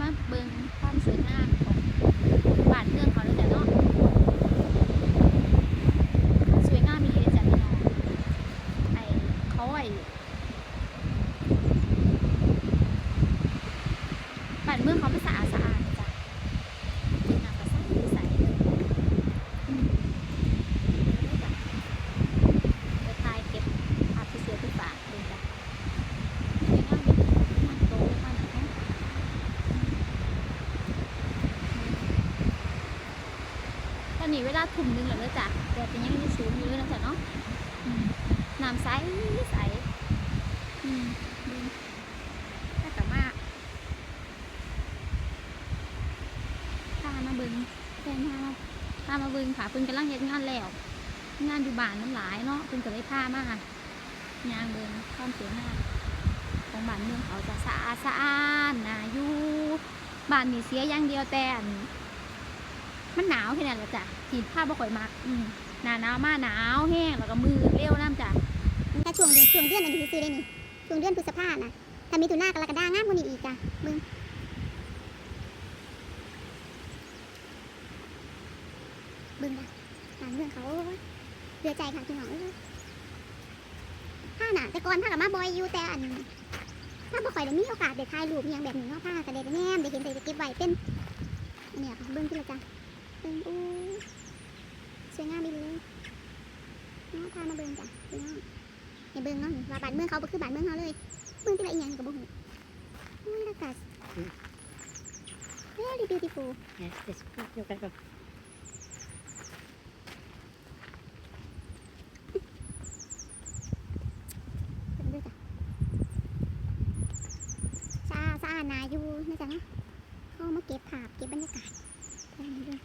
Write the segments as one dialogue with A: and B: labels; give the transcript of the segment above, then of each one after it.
A: มาเบิ่งความสวยงามของบ้านเมืองเขาเลยจ้ะเนาะสวยงามมีเลยจ้ะพี่น้องไอเขาไอบ้านเมืองเขาไม่สะอาดสะอาดจ้ะน้ำก็ใสใสเลยอืมจ้ะเดี๋ยวถ่ายเก็บภาพสวยๆไปฝากดูจ้ะสวยงามดีมันโตมันเนาะ ถุ่มนึงแล้วเด้อจ้ะแดดเป็นยังมีสูงอยู่เลยนะจ๊ะเนาะน้ำใสใสอืมดีถ้ากลับมาพามาเบึงแฟนพามาพามาเบึงค่ะเพิ่นกำลังเฮ็ดงานแล้ว งานอยู่บ้านน้ำหลายเนาะเพิ่นก็เลยพามายางเบิงความสวยงามของบ้านเมืองเขาจะสะอาดสะอาดน่าอยู่บ้านนี่เสียอย่างเดียวแต่ มันหนาวแค่นั้นแหละจ้ะสีผ้าบ่ค่อยมักอืมหนาหนาวมาหนาวแห้งแล้วก็มือเร็วน้ำจ้ะ
B: ถ้าช่วงเดือนช่วงเดือนนั้นดูซื้อได้นี่ช่วงเดือนพฤษภานะถ้ามีตุนากรกฎางามกว่านี้อีกจ้ะมึงบึงจ้ะหลานเมืองเขาเรือใจค่ะพี่น้องเอ้ยผ้าน่ะแต่ก่อนผ้ากับมาบอยอยู่แต่อันถ้าบ่ค่อยได้มีโอกาสได้ถ่ายรูปอย่างแบบนี้เนาะผ้าก็ได้ไปแนมได้เห็นได้เก็บไว้เป็นอันเนี่ยค่ะเบิ้งขึ้นเลยจ้ะ เบิ้งอู้สวยงามดีเลยเนาะพามาเบิ้งจ้ะพี่น้องให้เบิ่งเนาะว่าบ้านเมืองเขาบ่คือบ้านเมืองเขาเลยเบิ่งที่ละอีหยังก็บ่ฮู้โอ้ยอากาศ very beautiful
C: Yes, this you can go.
B: เบิ่งด้วยจ้ะสะอาดสะอาดนาอยู่นะจ๊ะเนาะเข้ามาเก็บภาพเก็บบรรยากาศได้มด้วย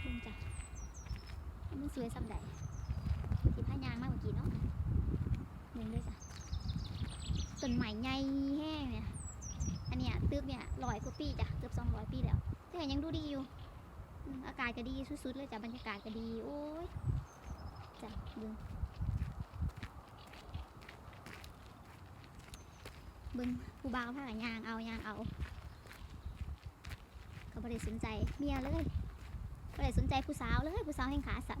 A: เบิ่งจ้ะมันส วยสำใดสีผ้ายางมากเมื่อกี้เนาะเบิ่งด้วยจ้ะต้นใหม่ใหญ่แห้งเนี่ย อันเนี้ยตึกเนี่ยร้อยกว่าปีจ้ะเกือบสองร้อยปีแล้วแต่ก็ยังดูดีอยู่ อากาศก็ดีสุดๆเลยจ้ะบรรยากาศก็ดี โอ้ยจ้ะเบิ่งเบิ่งผู้บ่าวผ้ากันยางเอายางเอาก็บ่ได้สนใจเมียเลยบ่ได้สนใจผู้สาวเลยผู้สาวแห่งขาสั่น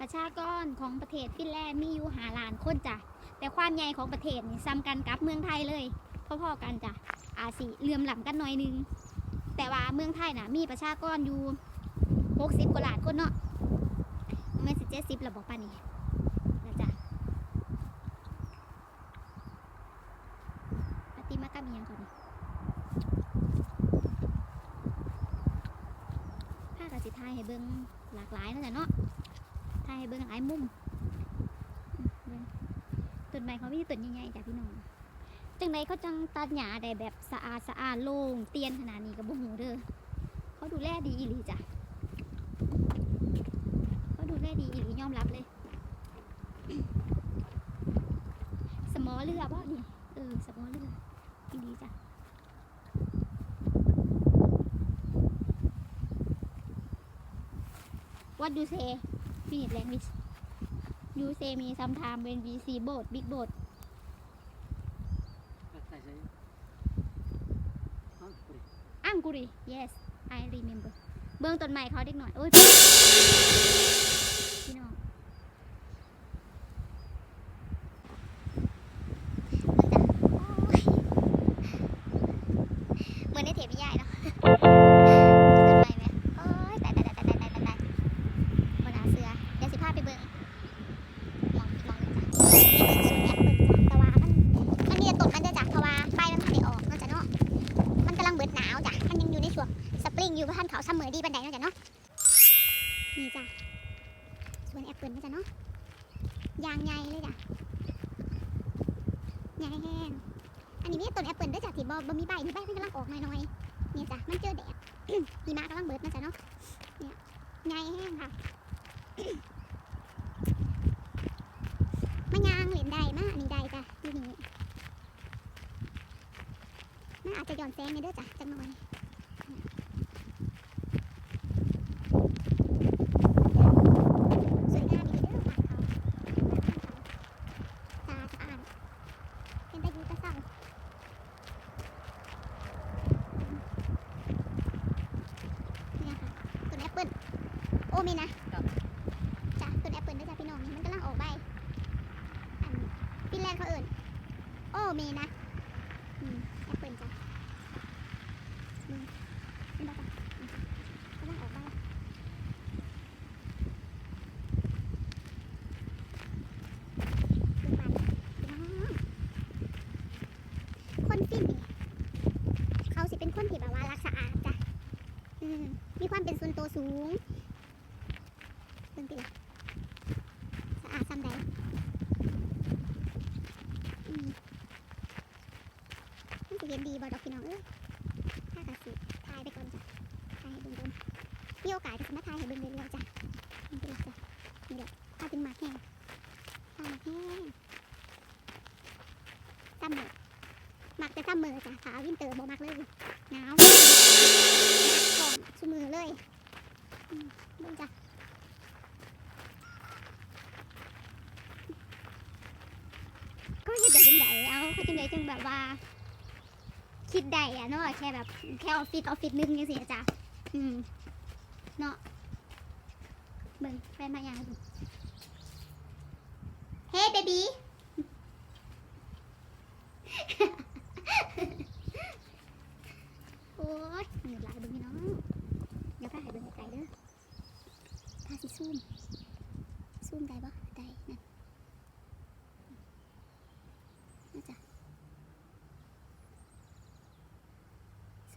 A: ประชากรของประเทศฟินแลนด์มีอยู่หาล้านคนจ้ะ แต่ความใหญ่ของประเทศนี่ซ้ำกันกับเมืองไทยเลยพอๆกันจ้ะอาจสิเลื่อมหล้ำกันหน่อยนึง แต่ว่าเมืองไทยน่ะมีประชากรอยู่60กว่าล้านคนเนาะไม่สิเจ็ดสิบระบอกป่านนี้นะจ๊ะปฏิมากรรมยังก่อนผ้ากสิทายให้เบิ่งหลากหลายเนาะจ้ะเนาะ ทายให้เบิ่งหลายมุมอืมเบิ่งต้นไม้เขามีต้นใหญ่ๆจ้ะพี่น้องจังใดเขาจังตัดหญ้าได้แบบสะอาดสะอาดโล่งเตียนขนาดนี้ก็บ่ฮู้เด้อเขาดูแลดีอีหลีจ้ะเขาดูแลดีอีหลียอมรับเลย สมอเรือบ่นี่เออสมอเรืออีหลีจ้ะ What do you say? Finish language. You say me sometime when we see boat, big boat.
C: What I say? Hungry.
A: Angry. Yes, I remember. เบื้องต้นใหม่เขาเด็กหน่อย โอ้ยพี่น้องเหมือนในเทปพี่ใหญ่เนาะ ต้นไม้ไหมโอ้ยตายตายตายตายตายตายตายบนหาเสือ เดี๋ยวสิพาไปเบิ่งมองอีกมองหนึ่งจ้ะไปเบิ่งสวนแอปเปิลจ้ะแต่ว่ามันมันมีแต่
B: น เขาเสมอดีบันไดเนาะจ้ะเนาะนี่จ้ะสวนแอปเปิลนะจ้ะเนาะยางใหญ่เลยจ้ะใหญ่แห้งอันนี้มีต้นแอปเปิลด้วยจ้ะที่บ่บ่มีใบมีใบมันกำลังออกหน่อยๆนี่จ้ะมันเจอแดดหิมะกำลังเบิดนะจ๊ะเนาะเนี่ยใหญ่แห้งค่ะมายางเหรียญใดมาอันนี้ใดจ้ะอยู่นี่มันอาจจะหย่อนแซงในเด้อจ้ะจังหน่อยสวยงามดีเด้อบ้านเขาบ้านเขาตาสะอาดเป็นตะยูตะเศร้าเนี่ยค่ะต้นแอปเปิ้ลโอ้มีนะจ้ะ ปิด้จ้ะพี่น้องนี่มันกำลังออกใบอันฟินแลนด์เขาเอิ่นโอ้มีนะอืมแอปเปิลจ้ะอืมนี่บอกจ้ะกำลังออกใบเป็นมันพี่น้องคนฟินนี่เขาสิเป็นคนที่แบบว่ารักสะอาดจ้ะอืมมีความเป็นส่วนตัวสูงเป็นติสะอาดซ้ำใดอืมมันจะเห็นดีบ่ดอกพี่น้องเอ้ยถ้ากะสิถ่ายไปก่อนจ้ะถ่ายให้เบิ่งเบิ่งมีโอกาสก็สิมาถ่ายให้เบิ่งเรื่อยๆจ้ะนี่เป็นจ้ะนี่แหละถ้าถึงหมากแห้งถ้าหมากแห้งซ้ำเมือหมักแต่ซ้ำเมือจ้ะขาวินเตอร์บ่มักเลยหนาวหนักของชุมือเลยเบิ่งจ้ะ ก็เฮ็ดได้จั งไดเอาเขาจังไดจังแบบว่า คิดได้อะเนาะแค่แบบแค่ออฟฟิศออฟฟิศนึงจังซี่อะจ้ะอืมเนาะเบิ่งแฟนมาอย่างดูเฮ้เบบี้โอ้ยเหนื่อยหลายเบิ่งพี่น้องเดี๋ยวพาให้เบิ่งไกลเด้อพาสิซูมซูมได้บ่ได้นั่น นะจ๊ะ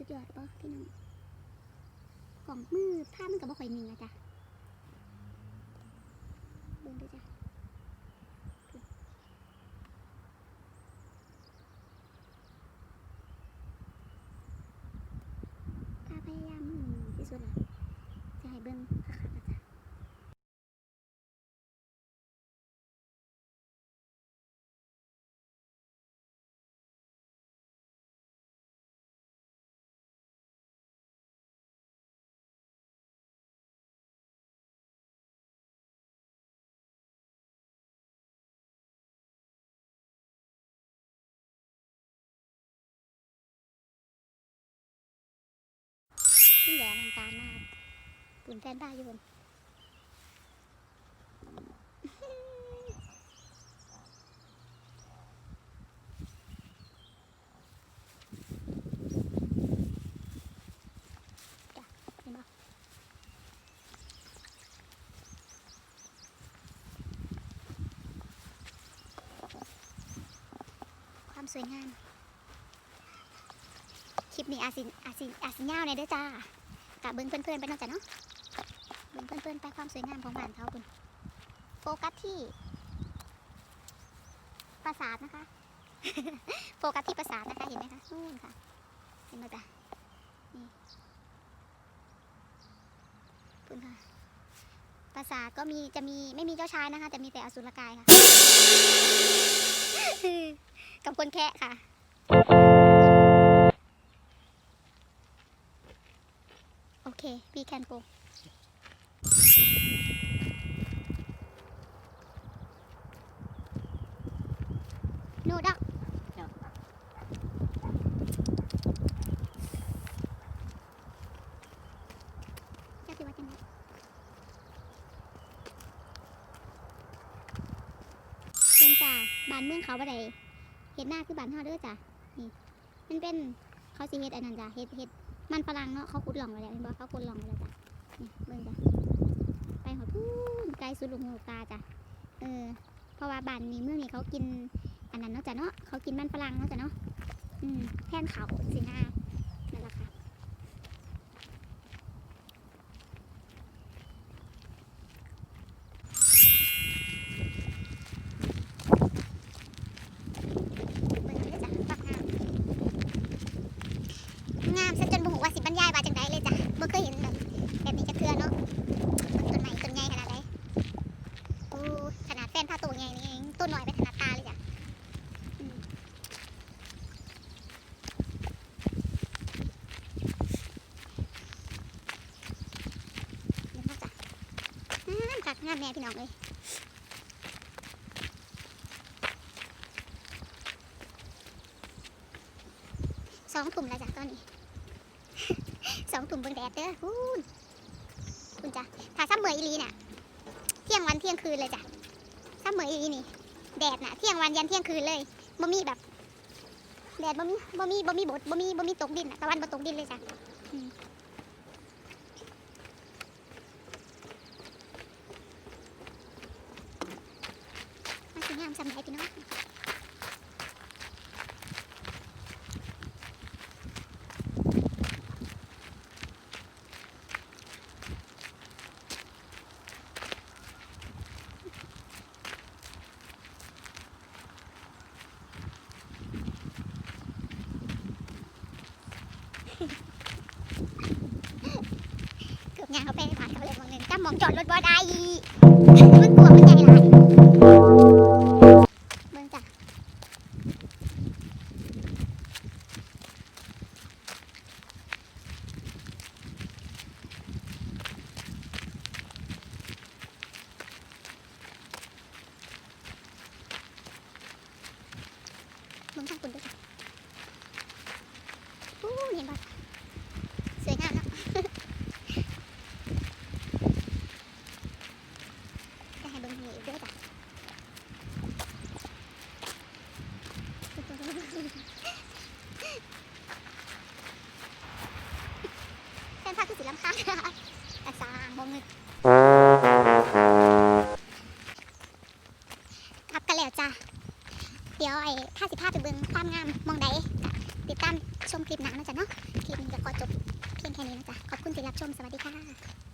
B: สุดยอดป่ะพี่น้องกล่องมือผ้ามันกับบ่ค่อยมีอะจ้ะเบิ่งดูจ้ะถ้าพยายามที่สุดละจะให้เบิ่งค่ะ จ้ะนี่แหละทางการมากปุ่นแฟนบ้าอยู่บนจ้ะเห็นะความสวยงาม คลิปนี้อาจสิอาจสิอาจสิยาวในอยเด้อจ้า กะเบิ่งเพื่อนๆไปนาะจ้ะเนาะเบิ่งเพื่อนๆไปความสวยงามของบ้านเขาคุณโฟกัสที่ปราสาทนะคะ โฟกัสที่ปราสาทนะคะ เห็นไหมคะ นู่นค่ะ เห็นไหมจ้ะนี่คุณค่ะ ปราสาทก็มี จะมี ไม่มีเจ้าชายนะคะ แต่มีแต่อสุรกายค่ะ กับคนแคะค่ะ เค we can go โนดักจะคือว่าจังไงเป็นจ้าบ้านเมืองเขาบ่ได้เฮ็ดหน้าคือบ้านเฮาเด้อจ้ะนี่มันเป็นเขาสิเฮ็ดอันนั้นจ้ะเฮ็ดเฮ็ด มันฝรั่งเนาะเขาขุดหล่องไว้แล้วเห็นบ่เขาขุดหล่องไว้แล้วจ้ะนี่เบิ่งจ้ะไปหอดพูนไกลสุดลูกหูตาจ้ะเออเพราะว่าบ้านนี้เมืองนี้เขากินอันนั้นเนาะจ้ะเนาะเขากินมันฝรั่งเนาะจ้ะเนาะอืมแทนเขาสินะนั่นแหละค่ะ ต้นหน่อยไปถนัดตาเลยจ้ะอืมเดี๋ยวนะจ้ะงาม คักงามแม่พี่น้องเลยสองถุ่มแล้วจ้ะตอนนี้สองถุ่มเบิ่งแดดเด้อคูณคุณจ้ะถ้าซ้ำเหมยอีลีน่ะ เที่ยงวันเที่ยงคืนเลยจ้ะซ้ำเหมยอีลีนี่ แดดน่ะ เที่ยงวันยันเที่ยงคืนเลยบ่มีแบบ แดดบ่มีบ่มีบ่มีบดบ่มีบ่มีตกดินน่ะตะวันบ่ตกดินเลยจ้ะอืมมาสิ งามซ้ำใดพี่น้องเกือบยางเขาไปผ่านเขาเลยมองหนึ่งจำมองจอดรถบ่ได้มันกลัวมัน ดี๋ยวไอ้ถ้าสิพาไปเบิ้งความงามมองใดติดตามชมคลิปหน้านะจ๊ะเนาะคลิปนี้ก็ขอจบเพียงแค่นี้นะจ๊ะขอบคุณที่รับชมสวัสดีค่ะ